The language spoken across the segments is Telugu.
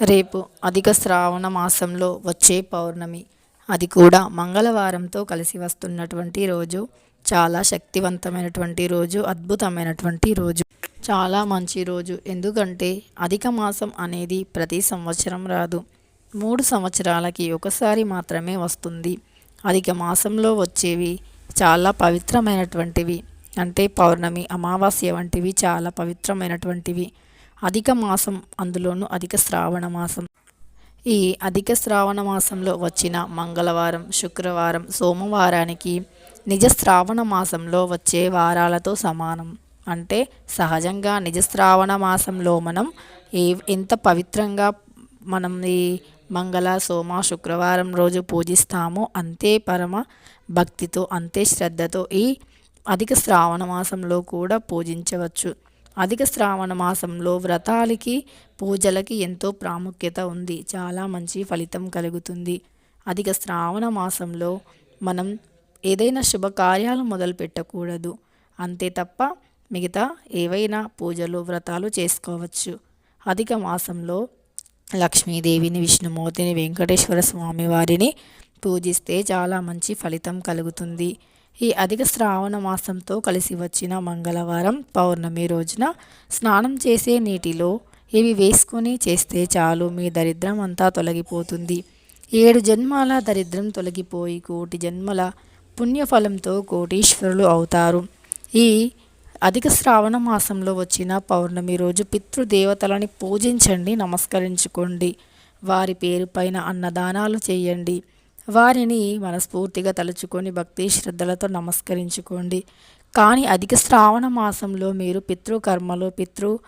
రేపు అధిక శ్రావణ మాసంలో వచ్చే పౌర్ణమి. అది కూడా మంగళవారంతో కలిసి వస్తున్నటువంటి రోజు. చాలా శక్తివంతమైనటువంటి రోజు అద్భుతమైనటువంటి రోజు. చాలా మంచి రోజు. ఎందుకంటే అధిక మాసం అనేది ప్రతి సంవత్సరం రాదు. మూడు సంవత్సరాలకి ఒకసారి మాత్రమే వస్తుంది. అధిక మాసంలో వచ్చేవి చాలా పవిత్రమైనటువంటివి. అంటే పౌర్ణమి అమావాస్య వంటివి చాలా పవిత్రమైనటువంటివి. అధిక మాసం అందులోనూ అధిక శ్రావణ మాసం. ఈ అధిక శ్రావణ మాసంలో వచ్చిన మంగళవారం శుక్రవారం సోమవారానికి నిజ శ్రావణ మాసంలో వచ్చే వారాలతో సమానం. అంటే సహజంగా నిజ శ్రావణ మాసంలో మనం ఏ ఎంత పవిత్రంగా మనం ఈ మంగళ సోమ శుక్రవారం రోజు పూజిస్తామో అంతే పరమ భక్తితో అంతే శ్రద్ధతో ఈ అధిక శ్రావణ మాసంలో కూడా పూజించవచ్చు. అధిక శ్రావణ మాసంలో వ్రతాలకి పూజలకి ఎంతో ప్రాముఖ్యత ఉంది. చాలా మంచి ఫలితం కలుగుతుంది. అధిక శ్రావణ మాసంలో మనం ఏదైనా శుభకార్యాలు మొదలు పెట్టకూడదు. అంతే తప్ప మిగతా ఏవైనా పూజలు వ్రతాలు చేసుకోవచ్చు. అధిక మాసంలో లక్ష్మీదేవిని విష్ణుమూర్తిని వెంకటేశ్వర స్వామి వారిని పూజిస్తే చాలా మంచి ఫలితం కలుగుతుంది. ఈ అధిక శ్రావణ మాసంతో కలిసి వచ్చిన మంగళవారం పౌర్ణమి రోజున స్నానం చేసే నీటిలో ఇవి వేసుకొని చేస్తే చాలు. మీ దరిద్రం అంతా తొలగిపోతుంది. ఏడు జన్మాల దరిద్రం తొలగిపోయి కోటి జన్మల పుణ్యఫలంతో కోటీశ్వరులు అవుతారు. ఈ అధిక శ్రావణ మాసంలో వచ్చిన పౌర్ణమి రోజు పితృదేవతలని పూజించండి నమస్కరించుకోండి. వారి పేరు పైన అన్నదానాలు చేయండి. వారిని మనస్ఫూర్తిగా తలుచుకొని భక్తి శ్రద్ధలతో నమస్కరించుకోండి. కానీ అధిక శ్రావణ మాసంలో మీరు పితృకర్మలు పితృ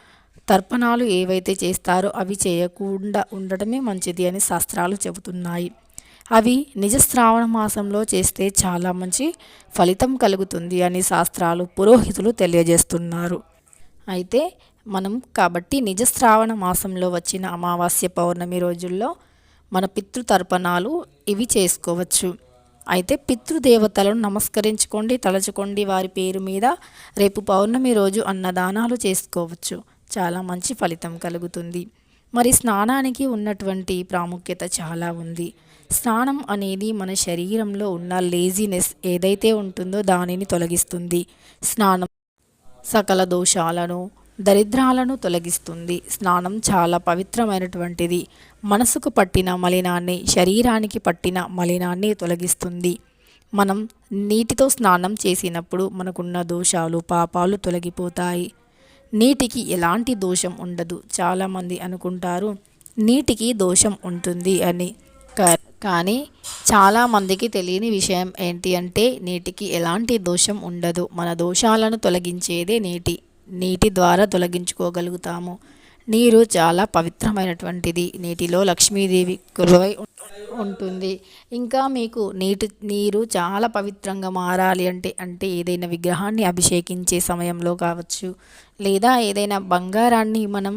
తర్పణాలు ఏవైతే చేస్తారో అవి చేయకుండా ఉండటమే మంచిది అని శాస్త్రాలు చెబుతున్నాయి. అవి నిజ శ్రావణ మాసంలో చేస్తే చాలా మంచి ఫలితం కలుగుతుంది అని శాస్త్రాలు పురోహితులు తెలియజేస్తున్నారు. అయితే మనం కాబట్టి నిజ శ్రావణ మాసంలో వచ్చిన అమావాస్య పౌర్ణమి రోజుల్లో మన పితృతర్పణాలు ఇవి చేసుకోవచ్చు. అయితే పితృదేవతలను నమస్కరించుకోండి తలచుకోండి వారి పేరు మీద రేపు పౌర్ణమి రోజు అన్నదానాలు చేసుకోవచ్చు. చాలా మంచి ఫలితం కలుగుతుంది. మరి స్నానానికి ఉన్నటువంటి ప్రాముఖ్యత చాలా ఉంది. స్నానం అనేది మన శరీరంలో ఉన్న లేజినెస్ ఏదైతే ఉంటుందో దానిని తొలగిస్తుంది. స్నానం సకల దోషాలను దరిద్రాలను తొలగిస్తుంది. స్నానం చాలా పవిత్రమైనటువంటిది. మనసుకు పట్టిన మలినాన్ని శరీరానికి పట్టిన మలినాన్ని తొలగిస్తుంది. మనం నీటితో స్నానం చేసినప్పుడు మనకున్న దోషాలు పాపాలు తొలగిపోతాయి. నీటికి ఎలాంటి దోషం ఉండదు. చాలామంది అనుకుంటారు నీటికి దోషం ఉంటుంది అని. కానీ చాలామందికి తెలియని విషయం ఏంటి అంటే నీటికి ఎలాంటి దోషం ఉండదు. మన దోషాలను తొలగించేదే నీటి. నీటి ద్వారా తొలగించుకోగలుగుతాము. నీరు చాలా పవిత్రమైనటువంటిది. నీటిలో లక్ష్మీదేవి కొలువై ఉంటుంది. ఇంకా మీకు నీటి నీరు చాలా పవిత్రంగా మారాలి అంటే అంటే ఏదైనా విగ్రహాన్ని అభిషేకించే సమయంలో కావచ్చు లేదా ఏదైనా బంగారాన్ని మనం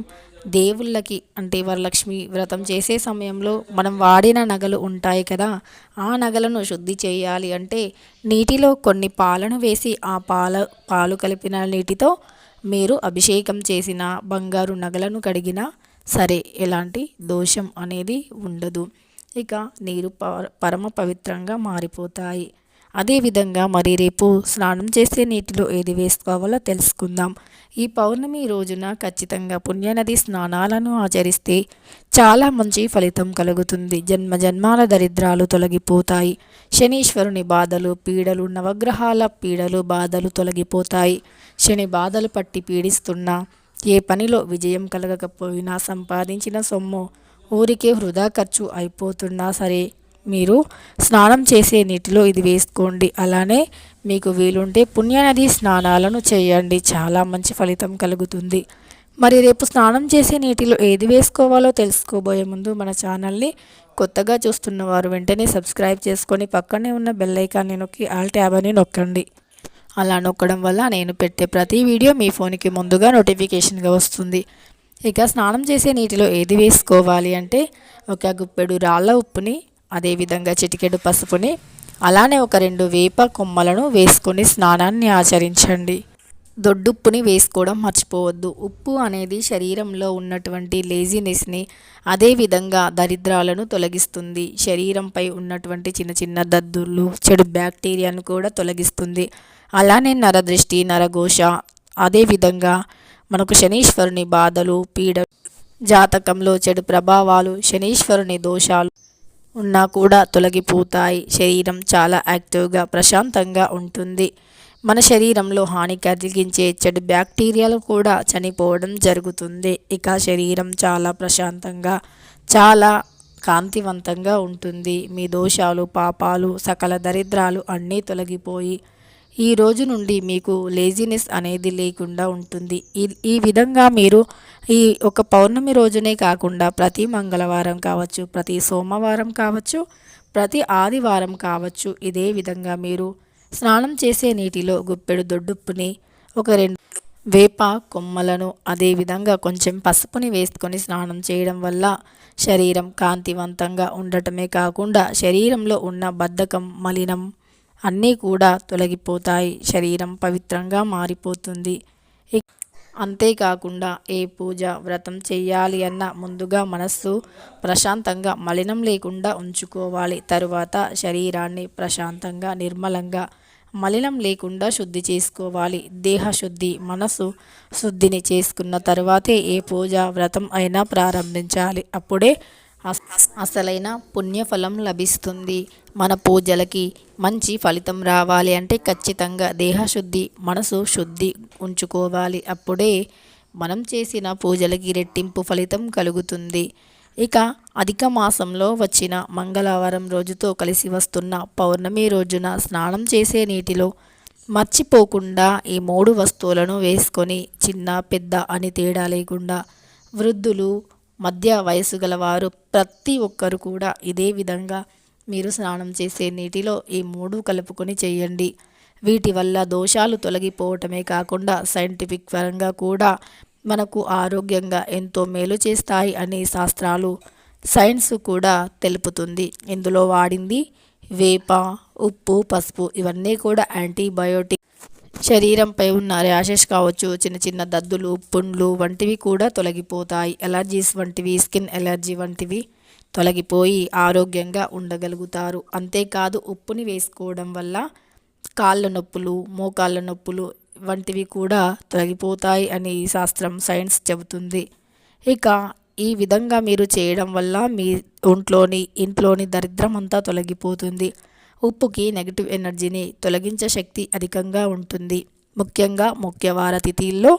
దేవుళ్ళకి అంటే వరలక్ష్మి వ్రతం చేసే సమయంలో మనం వాడిన నగలు ఉంటాయి కదా ఆ నగలను శుద్ధి చేయాలి అంటే నీటిలో కొన్ని పాలను వేసి ఆ పాల పాలు కలిపిన నీటితో మీరు అభిషేకం చేసిన బంగారు నగలను కడిగినా సరే ఎలాంటి దోషం అనేది ఉండదు. ఇక నీరు పరమ పవిత్రంగా మారిపోతాయి. అదేవిధంగా మరి రేపు స్నానం చేసే నీటిలో ఏది వేసుకోవాలో తెలుసుకుందాం. ఈ పౌర్ణమి రోజున ఖచ్చితంగా పుణ్యనది స్నానాలను ఆచరిస్తే చాలా మంచి ఫలితం కలుగుతుంది. జన్మ జన్మాల దరిద్రాలు తొలగిపోతాయి. శనీశ్వరుని బాధలు పీడలు నవగ్రహాల పీడలు బాధలు తొలగిపోతాయి. శని బాధలు పట్టి పీడిస్తున్నా ఏ పనిలో విజయం కలగకపోయినా సంపాదించిన సొమ్ము ఊరికే వృధా ఖర్చు అయిపోతున్నా సరే మీరు స్నానం చేసే నీటిలో ఇది వేసుకోండి. అలానే మీకు వీలుంటే పుణ్యనది స్నానాలను చేయండి. చాలా మంచి ఫలితం కలుగుతుంది. మరి రేపు స్నానం చేసే నీటిలో ఏది వేసుకోవాలో తెలుసుకోబోయే ముందు మన ఛానల్ని కొత్తగా చూస్తున్న వారు వెంటనే సబ్స్క్రైబ్ చేసుకొని పక్కనే ఉన్న బెల్ ఐకాన్ని నొక్కి ఆల్ ట్యాబ్ అని నొక్కండి. అలా నొక్కడం వల్ల నేను పెట్టే ప్రతి వీడియో మీ ఫోన్కి ముందుగా నోటిఫికేషన్గా వస్తుంది. ఇక స్నానం చేసే నీటిలో ఏది వేసుకోవాలి అంటే ఒక గుప్పెడు రాళ్ళ ఉప్పుని అదేవిధంగా చిటికెడు పసుపుని అలానే ఒక రెండు వేప కొమ్మలను వేసుకొని స్నానాన్ని ఆచరించండి. దొడ్డుప్పుని వేసుకోవడం మర్చిపోవద్దు. ఉప్పు అనేది శరీరంలో ఉన్నటువంటి లేజినెస్ని అదేవిధంగా దరిద్రాలను తొలగిస్తుంది. శరీరంపై ఉన్నటువంటి చిన్న చిన్న దద్దుర్లు చెడు బ్యాక్టీరియాను కూడా తొలగిస్తుంది. అలానే నరదృష్టి నరఘోష అదేవిధంగా మనకు శనీశ్వరుని బాధలు పీడ జాతకంలో చెడు ప్రభావాలు శనీశ్వరుని దోషాలు ఉన్నా కూడా తొలగిపోతాయి. శరీరం చాలా యాక్టివ్గా ప్రశాంతంగా ఉంటుంది. మన శరీరంలో హాని కలిగించే చెడు బ్యాక్టీరియాలు కూడా చనిపోవడం జరుగుతుంది. ఇక శరీరం చాలా ప్రశాంతంగా చాలా కాంతివంతంగా ఉంటుంది. మీ దోషాలు పాపాలు సకల దరిద్రాలు అన్నీ తొలగిపోయి ఈ రోజు నుండి మీకు లేజినెస్ అనేది లేకుండా ఉంటుంది. ఈ ఈ విధంగా మీరు ఈ ఒక పౌర్ణమి రోజునే కాకుండా ప్రతి మంగళవారం కావచ్చు ప్రతి సోమవారం కావచ్చు ప్రతి ఆదివారం కావచ్చు ఇదే విధంగా మీరు స్నానం చేసే నీటిలో గుప్పెడు దొడ్డుప్పుని ఒక రెండు వేప కొమ్మలను అదేవిధంగా కొంచెం పసుపుని వేసుకొని స్నానం చేయడం వల్ల శరీరం కాంతివంతంగా ఉండటమే కాకుండా శరీరంలో ఉన్న బద్ధకం మలినం అన్నీ కూడా తొలగిపోతాయి. శరీరం పవిత్రంగా మారిపోతుంది. అంతేకాకుండా ఏ పూజ వ్రతం చేయాలి అన్న ముందుగా మనస్సు ప్రశాంతంగా మలినం లేకుండా ఉంచుకోవాలి. తరువాత శరీరాన్ని ప్రశాంతంగా నిర్మలంగా మలినం లేకుండా శుద్ధి చేసుకోవాలి. దేహ శుద్ధి మనసు శుద్ధిని చేసుకున్న తర్వాతే ఏ పూజ వ్రతం అయినా ప్రారంభించాలి. అప్పుడే అసలైన పుణ్యఫలం లభిస్తుంది. మన పూజలకి మంచి ఫలితం రావాలి అంటే ఖచ్చితంగా దేహశుద్ధి మనసు శుద్ధి ఉంచుకోవాలి. అప్పుడే మనం చేసిన పూజలకి రెట్టింపు ఫలితం కలుగుతుంది. ఇక అధిక మాసంలో వచ్చిన మంగళవారం రోజుతో కలిసి వస్తున్న పౌర్ణమి రోజున స్నానం చేసే నీటిలో మర్చిపోకుండా ఈ మూడు వస్తువులను వేసుకొని చిన్న పెద్ద అని తేడా లేకుండా వృద్ధులు మధ్య వయసు గలవారు ప్రతి ఒక్కరు కూడా ఇదే విధంగా మీరు స్నానం చేసే నీటిలో ఈ మూడు కలుపుకొని చేయండి. వీటి వల్ల దోషాలు తొలగిపోవటమే కాకుండా సైంటిఫిక్ పరంగా కూడా మనకు ఆరోగ్యంగా ఎంతో మేలు చేస్తాయి అని శాస్త్రాలు సైన్స్ కూడా తెలుపుతుంది. ఇందులో వాడింది వేప ఉప్పు పసుపు ఇవన్నీ కూడా యాంటీబయోటిక్ శరీరంపై ఉన్న ర్యాషెస్ కావచ్చు చిన్న చిన్న దద్దులు పుండ్లు వంటివి కూడా తొలగిపోతాయి. ఎలర్జీస్ వంటివి స్కిన్ ఎలర్జీ వంటివి తొలగిపోయి ఆరోగ్యంగా ఉండగలుగుతారు. అంతేకాదు ఉప్పుని వేసుకోవడం వల్ల కాళ్ళ నొప్పులు మోకాళ్ళ నొప్పులు వంటివి కూడా తొలగిపోతాయి అని శాస్త్రం సైన్స్ చెబుతుంది. ఇక ఈ విధంగా మీరు చేయడం వల్ల మీ ఒంట్లోని ఇంట్లోని దరిద్రం అంతా తొలగిపోతుంది. ఉప్పుకి నెగిటివ్ ఎనర్జీని తొలగించే శక్తి అధికంగా ఉంటుంది. ముఖ్యంగా ముఖ్యవార తిథిల్లో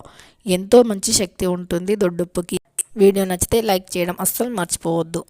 ఎంతో మంచి శక్తి ఉంటుంది దొడ్డుప్పుకి. వీడియో నచ్చితే లైక్ చేయడం అస్సలు మర్చిపోవద్దు.